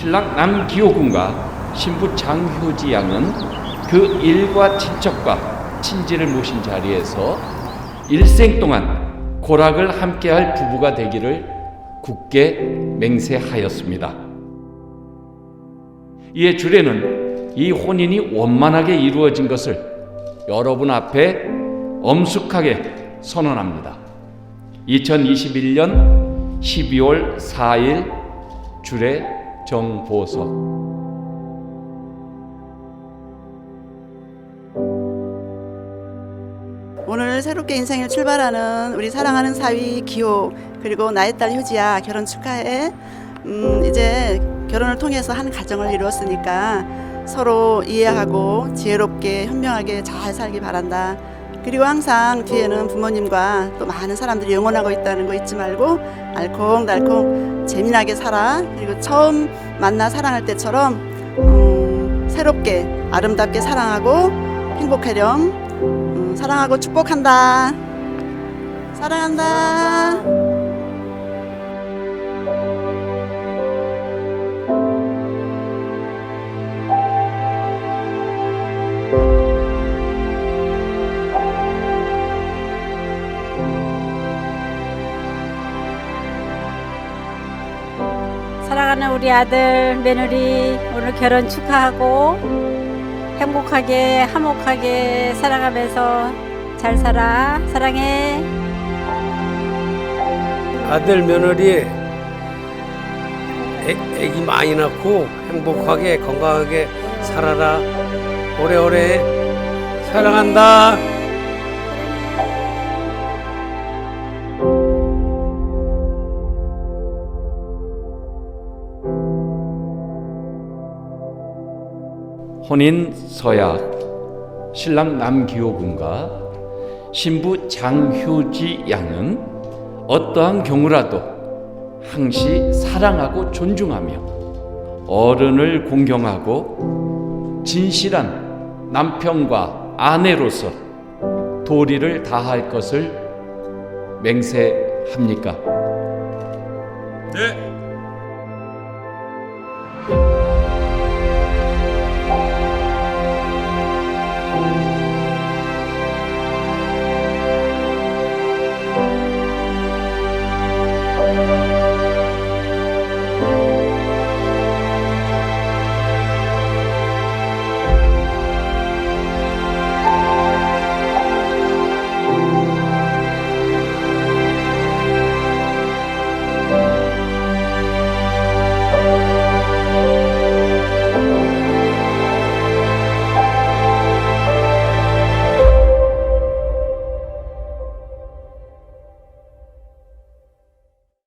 신랑 남기호 군과 신부 장효지 양은 그 일과 친척과 친지를 모신 자리에서 일생 동안 고락을 함께할 부부가 되기를 굳게 맹세하였습니다. 이에 주례는 이 혼인이 원만하게 이루어진 것을 여러분 앞에 엄숙하게 선언합니다. 2021년 12월 4일 주례 정보석 오늘 새롭게 인생을 출발하는 우리 사랑하는 사위 기호 그리고 나의 딸 효지야 결혼 축하해. 음, 이제 결혼을 통해서 한 가정을 이루었으니까 서로 이해하고 지혜롭게 현명하게 잘 살기 바란다. 그리고 항상 뒤에는 부모님과 또 많은 사람들이 응원하고 있다는 거 잊지 말고 알콩달콩 재미나게 살아. 그리고 처음 만나 사랑할 때처럼 음, 새롭게 아름답게 사랑하고 행복하렴. 음, 사랑하고 축복한다. 사랑한다. 사랑하는 우리 아들 며느리 오늘 결혼 축하하고 행복하게 화목하게 살아가면서 잘 살아. 사랑해. 아들 며느리 애, 애기 많이 낳고 행복하게 건강하게 살아라. 오래오래 사랑한다. 혼인 서약 신랑 남기호 군과 신부 장효지 양은 어떠한 경우라도 항시 사랑하고 존중하며 어른을 공경하고 진실한 남편과 아내로서 도리를 다할 것을 맹세합니까? 네.